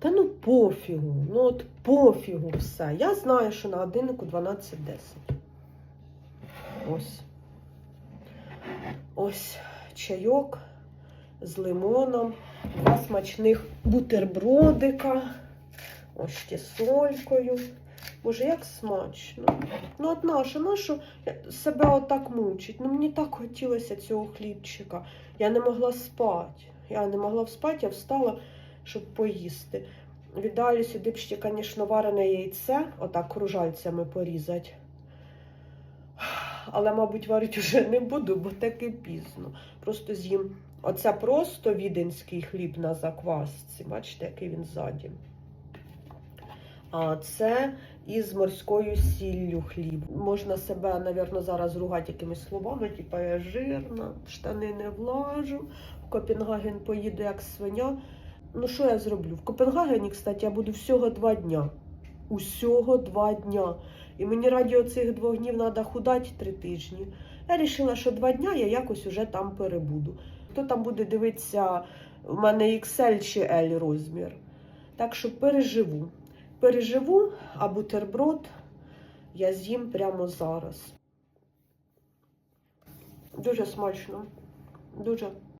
Та ну пофігу, ну от пофігу все. Я знаю, що на годиннику 12.10. Ось. Ось чайок з лимоном, два смачних бутербродика. Ось ще солькою. Боже, як смачно. Ну, от наша, нащо себе отак мучить? Ну, мені так хотілося цього хлібчика. Я не могла спати. Я не могла спати, я встала, щоб поїсти. Віддалі сюди б ще, звісно, варене яйце, отак кружальцями порізати. Але, мабуть, варити вже не буду, бо таки пізно. Просто з'їм. Оце просто віденський хліб на заквасці. Бачите, який він ззаді. А це із морською сіллю хліб. Можна себе, напевно, зараз ругати якимись словами, типу я жирна, штани не влажу, в Копенгаген поїду як свиня. Ну, що я зроблю? В Копенгагені, кстати, я буду всього два дня. Усього два дня. І мені раді цих двох днів треба худати три тижні. Я вирішила, що два дня я якось уже там перебуду. Хто там буде дивитися, в мене XL чи L розмір. Так що переживу. Переживу, а бутерброд я з'їм прямо зараз. Дуже смачно. Дуже.